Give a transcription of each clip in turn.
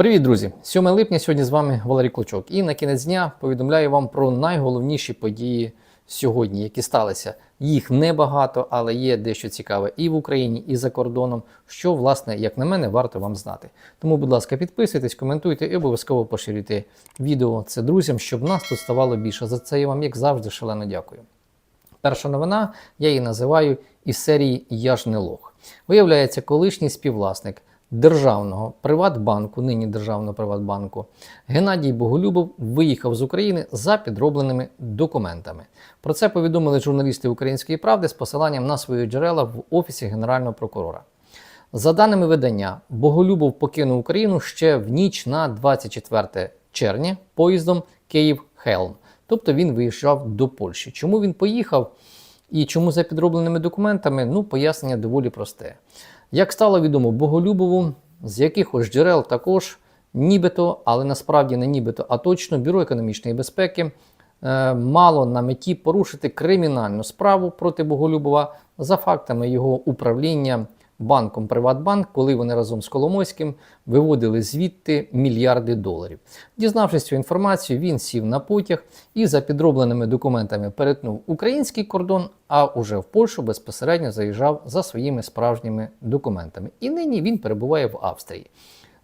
Привіт, друзі! 7 липня сьогодні з вами Валерій Клочок. І на кінець дня повідомляю вам про найголовніші події сьогодні, які сталися. Їх небагато, але є дещо цікаве і в Україні, і за кордоном, що, власне, як на мене, варто вам знати. Тому, будь ласка, підписуйтесь, коментуйте і обов'язково поширюйте відео це друзям, щоб нас тут ставало більше. За це я вам, як завжди, шалено дякую. Перша новина, я її називаю із серії Я ж не лох. Виявляється, колишній співвласник державного Приватбанку, нині державного Приватбанку, Геннадій Боголюбов виїхав з України за підробленими документами. Про це повідомили журналісти Української правди з посиланням на свої джерела в Офісі Генерального прокурора. За даними видання, Боголюбов покинув Україну ще в ніч на 24 червня поїздом Київ-Хелм. Тобто він виїжджав до Польщі. Чому він поїхав і чому за підробленими документами? Ну, пояснення доволі просте. Як стало відомо Боголюбову, з якихось джерел також нібито, але насправді не нібито, а точно Бюро економічної безпеки е, мало на меті порушити кримінальну справу проти Боголюбова за фактами його управління банком Приватбанк, коли вони разом з Коломойським виводили звідти мільярди доларів. Дізнавшись цю інформацію, він сів на потяг і за підробленими документами перетнув український кордон, а уже в Польщу безпосередньо заїжджав за своїми справжніми документами. І нині він перебуває в Австрії.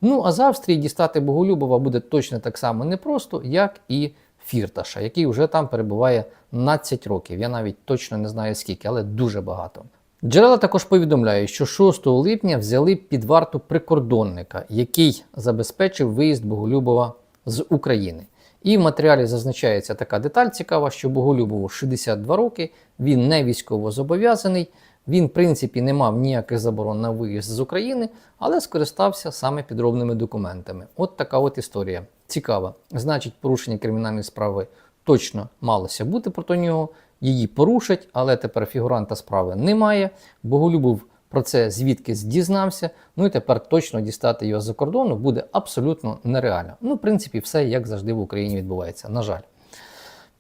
Ну а з Австрії дістати Боголюбова буде точно так само непросто, як і Фірташа, який вже там перебуває 12 років. Я навіть точно не знаю скільки, але дуже багато. Джерела також повідомляють, що 6 липня взяли під варту прикордонника, який забезпечив виїзд Боголюбова з України. І в матеріалі зазначається така деталь цікава, що Боголюбову 62 роки, він не військово зобов'язаний, він, в принципі, не мав ніяких заборон на виїзд з України, але скористався саме підробними документами. От така от історія. Цікава. Значить, порушення кримінальної справи точно малося бути проти нього. Її порушать, але тепер фігуранта справи немає. Боголюбов про це звідкись дізнався. Ну і тепер точно дістати його з-за кордону буде абсолютно нереально. Ну, в принципі, все як завжди в Україні відбувається. На жаль.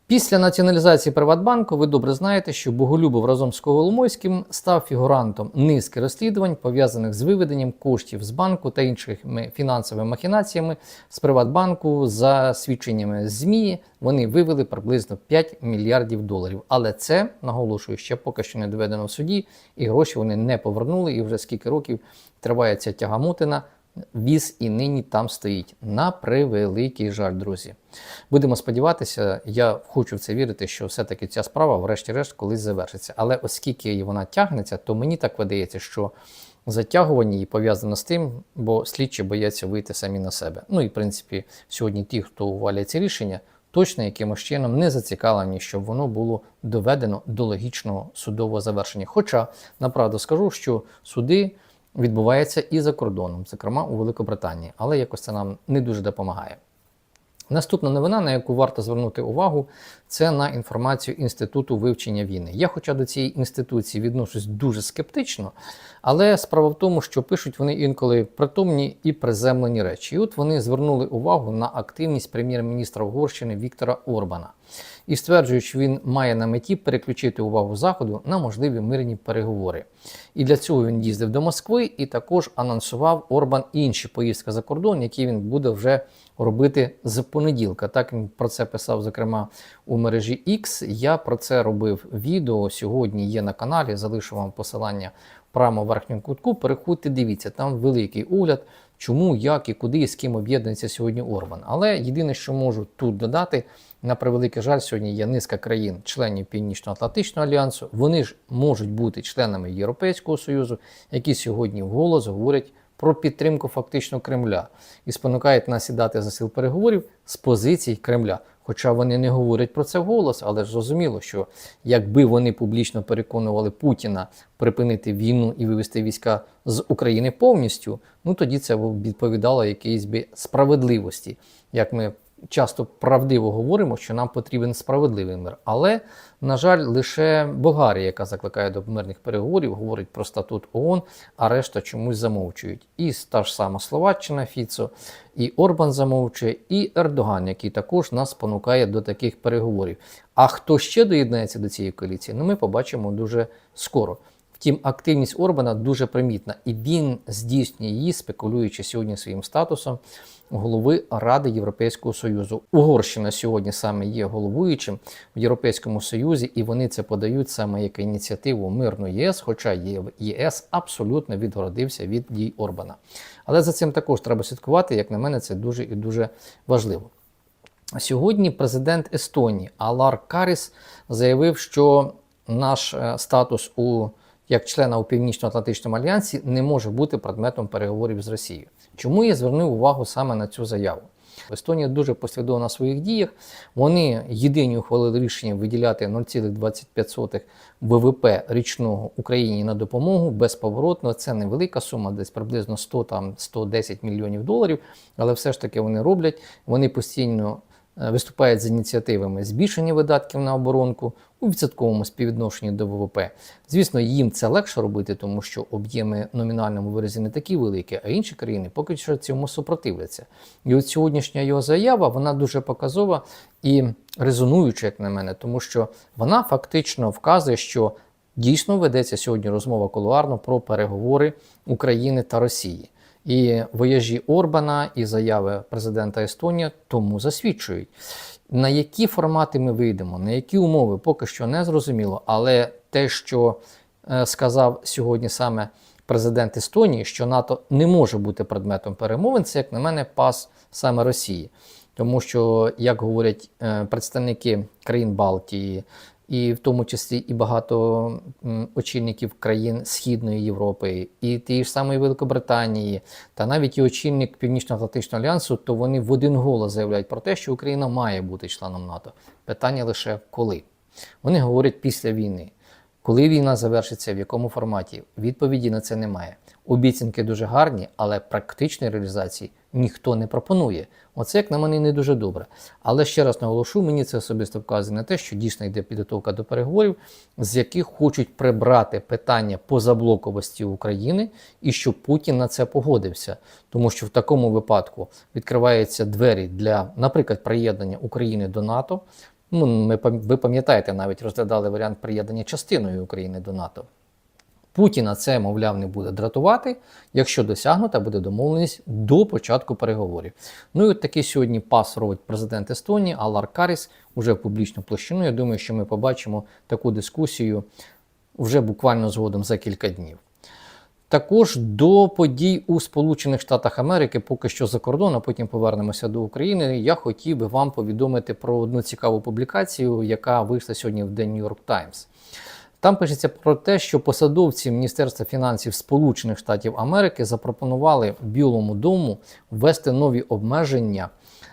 Після націоналізації Приватбанку ви добре знаєте, що Боголюбов разом з Коломойським став фігурантом низки розслідувань, пов'язаних з виведенням коштів з банку та іншими фінансовими махінаціями з Приватбанку. За свідченнями ЗМІ вони вивели приблизно 5 мільярдів доларів. Але це наголошую ще поки що не доведено в суді, і гроші вони не повернули. І вже скільки років триває ця тягамотина. Віз і нині там стоїть. На превеликий жаль, друзі. Будемо сподіватися, я хочу в це вірити, що все-таки ця справа, врешті-решт, колись завершиться. Але оскільки вона тягнеться, то мені так видається, що затягування її пов'язано з тим, бо слідчі бояться вийти самі на себе. Ну і в принципі, сьогодні ті, хто ухвалює ці рішення, точно якимось чином не зацікавлені, щоб воно було доведено до логічного судового завершення. Хоча, направду скажу, що суди відбувається і за кордоном, зокрема у Великобританії, але якось це нам не дуже допомагає. Наступна новина, на яку варто звернути увагу, це на інформацію Інституту вивчення війни. Я, хоча до цієї інституції відношусь дуже скептично, але справа в тому, що пишуть вони інколи притомні і приземлені речі. І от вони звернули увагу на активність прем'єр-міністра Угорщини Віктора Орбана і стверджують, що він має на меті переключити увагу Заходу на можливі мирні переговори. І для цього він їздив до Москви і також анонсував Орбан інші поїздки за кордон, які він буде вже робити з понеділка. Так він про це писав, зокрема, у мережі X. Я про це робив відео. Сьогодні є на каналі. Залишу вам посилання в правому верхньому кутку. Переходьте, дивіться, там великий огляд. Чому, як і куди і з ким об'єднується сьогодні Орбан. Але єдине, що можу тут додати, на превеликий жаль, сьогодні є низка країн, членів Північно-Атлантичного альянсу. Вони ж можуть бути членами Європейського Союзу, які сьогодні вголос говорять про підтримку фактично Кремля і спонукають нас сідати за сил переговорів з позицій Кремля. Хоча вони не говорять про це вголос, але ж зрозуміло, що якби вони публічно переконували Путіна припинити війну і вивести війська з України повністю, ну тоді це відповідало якійсь би справедливості, як ми часто правдиво говоримо, що нам потрібен справедливий мир. Але, на жаль, лише Болгарія, яка закликає до мирних переговорів, говорить про статут ООН, а решта чомусь замовчують. І та ж сама Словаччина, Фіцо, і Орбан замовчує, і Ердоган, який також нас спонукає до таких переговорів. А хто ще доєднається до цієї коаліції, ну ми побачимо дуже скоро. Втім, активність Орбана дуже примітна, і він здійснює її, спекулюючи сьогодні своїм статусом голови Ради Європейського Союзу. Угорщина сьогодні саме є головуючим в Європейському Союзі, і вони це подають саме як ініціативу мирну ЄС, хоча ЄС абсолютно відгородився від дій Орбана. Але за цим також треба слідкувати. Як на мене, це дуже і дуже важливо. Сьогодні президент Естонії Алар Каріс заявив, що наш е, статус у як члена у Північно-Атлантичному альянсі не може бути предметом переговорів з Росією. Чому я звернув увагу саме на цю заяву? Естонія дуже послідовна в своїх діях. Вони єдині ухвалили рішення виділяти 0,25 ВВП річного Україні на допомогу безповоротно. Це невелика сума, десь приблизно 100 там 110 мільйонів доларів. Але все ж таки вони роблять. Вони постійно е, виступають з ініціативами збільшення видатків на оборонку у відсотковому співвідношенні до ВВП. Звісно, їм це легше робити, тому що об'єми в номінальному виразі не такі великі, а інші країни поки що цьому супротивляться. І от сьогоднішня його заява вона дуже показова і резонуюча, як на мене, тому що вона фактично вказує, що дійсно ведеться сьогодні розмова колуарно про переговори України та Росії. І вояжі Орбана і заяви президента Естонії тому засвідчують. На які формати ми вийдемо, на які умови, поки що не зрозуміло. Але те, що е, сказав сьогодні саме президент Естонії, що НАТО не може бути предметом перемовин, це, як на мене, пас саме Росії. Тому що, як говорять е, представники країн Балтії, і в тому числі і багато очільників країн Східної Європи, і тієї ж самої Великобританії, та навіть і очільник Північно-Атлантичного альянсу, то вони в один голос заявляють про те, що Україна має бути членом НАТО. Питання лише коли. Вони говорять після війни. Коли війна завершиться, в якому форматі? Відповіді на це немає. Обіцянки дуже гарні, але практичної реалізації ніхто не пропонує. Оце, як на мене, не дуже добре. Але ще раз наголошу, мені це особисто вказує на те, що дійсно йде підготовка до переговорів, з яких хочуть прибрати питання позаблоковості України і щоб Путін на це погодився. Тому що в такому випадку відкриваються двері для, наприклад, приєднання України до НАТО. Ну, ми, ви пам'ятаєте, навіть розглядали варіант приєднання частиною України до НАТО. Путіна це, мовляв, не буде дратувати, якщо досягнута буде домовленість до початку переговорів. Ну і от такий сьогодні пас робить президент Естонії Алар Каріс уже в публічну площину. Я думаю, що ми побачимо таку дискусію вже буквально згодом за кілька днів. Також до подій у Сполучених Штатах Америки, поки що за кордон, а потім повернемося до України. Я хотів би вам повідомити про одну цікаву публікацію, яка вийшла сьогодні в The New York Times. Там пишеться про те, що посадовці Міністерства фінансів Сполучених Штатів Америки запропонували Білому дому ввести нові обмеження,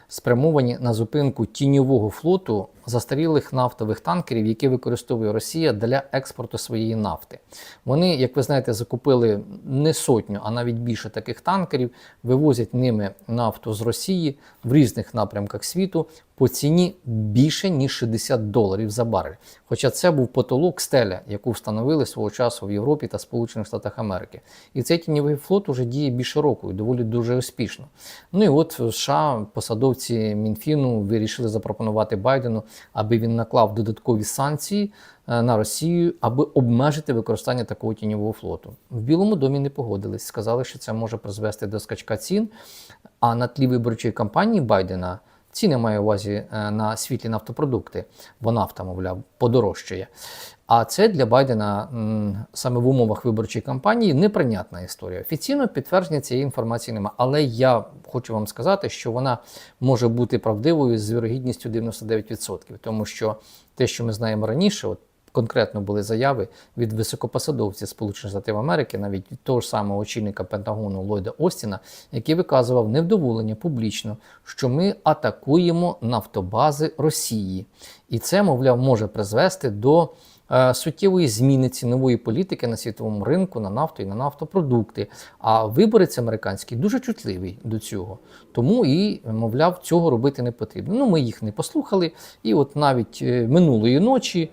спрямовані на зупинку тіньового флоту застарілих нафтових танкерів, які використовує Росія для експорту своєї нафти. Вони, як ви знаєте, закупили не сотню, а навіть більше таких танкерів, вивозять ними нафту з Росії в різних напрямках світу по ціні більше ніж 60 доларів за барель. Хоча це був потолок стеля, яку встановили свого часу в Європі та Сполучених Штатах Америки. І цей тіньовий флот уже діє більше року і доволі дуже успішно. Ну і от США посадовці Мінфіну вирішили запропонувати Байдену, аби він наклав додаткові санкції е, на Росію, аби обмежити використання такого тіньового флоту. В Білому домі не погодились, сказали, що це може призвести до скачка цін. А на тлі виборчої кампанії Байдена ціни маю увазі е, на світлі нафтопродукти, бо нафта, мовляв, подорожчає. А це для Байдена саме в умовах виборчої кампанії неприйнятна історія. Офіційно підтвердження цієї інформації немає. Але я хочу вам сказати, що вона може бути правдивою з вірогідністю 99%. Тому що те, що ми знаємо раніше, от конкретно були заяви від високопосадовців Сполучених Штатів Америки, навіть того ж самого очільника Пентагону Ллойда Остіна, який виказував невдоволення публічно, що ми атакуємо нафтобази Росії, і це, мовляв, може призвести до е, суттєвої зміни цінової політики на світовому ринку на нафту і на нафтопродукти. А виборець американський дуже чутливий до цього. Тому і, мовляв, цього робити не потрібно. Ну, ми їх не послухали. І от навіть е, минулої ночі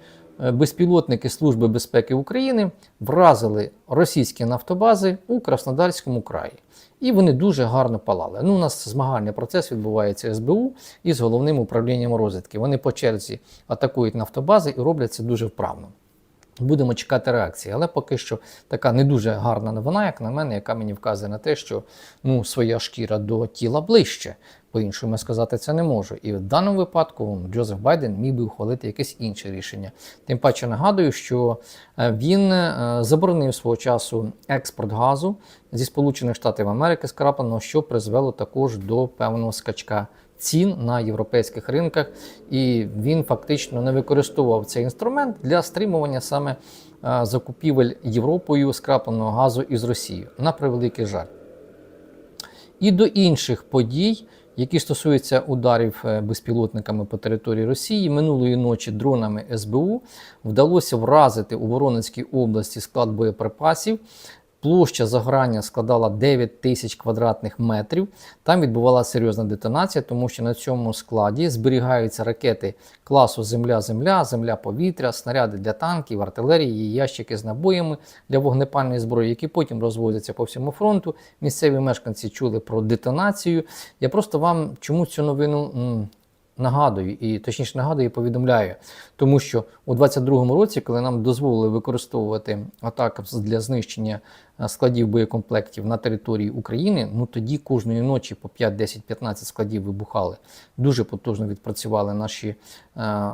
безпілотники Служби безпеки України вразили російські нафтобази у Краснодарському краї. І вони дуже гарно палали. Ну, у нас змагальний процес відбувається СБУ із головним управлінням розвідки. Вони по черзі атакують нафтобази і роблять це дуже вправно. Будемо чекати реакції, але поки що така не дуже гарна новина, як на мене, яка мені вказує на те, що ну, своя шкіра до тіла ближче. По-іншому сказати це не можу. І в даному випадку Джозеф Байден міг би ухвалити якесь інше рішення. Тим паче нагадую, що е, він е, заборонив свого часу експорт газу зі Сполучених Штатів Америки скрапленого, що призвело також до певного скачка цін на європейських ринках, і він фактично не використовував цей інструмент для стримування саме е, закупівель Європою скрапленого газу із Росією. На превеликий жаль. І до інших подій, які стосуються ударів е, безпілотниками по території Росії, минулої ночі дронами СБУ вдалося вразити у Воронезькій області склад боєприпасів. Площа загорання складала 9 тисяч квадратних метрів. Там відбувалася серйозна детонація, тому що на цьому складі зберігаються ракети класу Земля-Земля, Земля-повітря, снаряди для танків, артилерії, ящики з набоями для вогнепальної зброї, які потім розвозяться по всьому фронту. Місцеві мешканці чули про детонацію. Я просто вам чому цю новину нагадую, і точніше нагадую і повідомляю, тому що у 22-му році, коли нам дозволили використовувати атак для знищення складів боєкомплектів на території України, ну тоді кожної ночі по 5, 10, 15 складів вибухали. Дуже потужно відпрацювали наші е,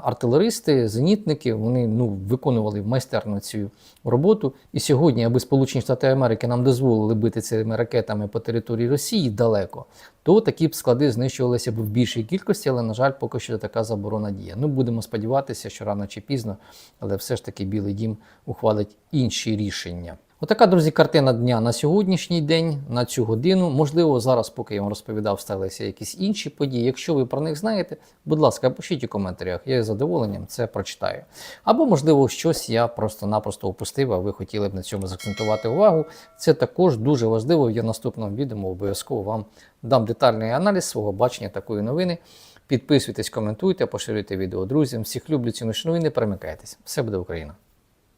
артилеристи, зенітники. Вони ну, виконували майстерно цю роботу. І сьогодні, аби Сполучені Штати Америки нам дозволили бити цими ракетами по території Росії далеко, то такі б склади знищувалися б в більшій кількості, але, на жаль, поки що така заборона діє. Ну, будемо сподіватися, що рано чи пізно, але все ж таки Білий Дім ухвалить інші рішення. Отака, друзі, картина дня на сьогоднішній день, на цю годину. Можливо, зараз, поки я вам розповідав, сталися якісь інші події. Якщо ви про них знаєте, будь ласка, пишіть у коментарях, я з задоволенням це прочитаю. Або, можливо, щось я просто-напросто опустив, а ви хотіли б на цьому заакцентувати увагу. Це також дуже важливо. Я в наступному відео обов'язково вам дам детальний аналіз свого бачення такої новини. Підписуйтесь, коментуйте, поширюйте відео друзям. Всіх люблю, ціну шаную, не перемикайтесь. Все буде Україна!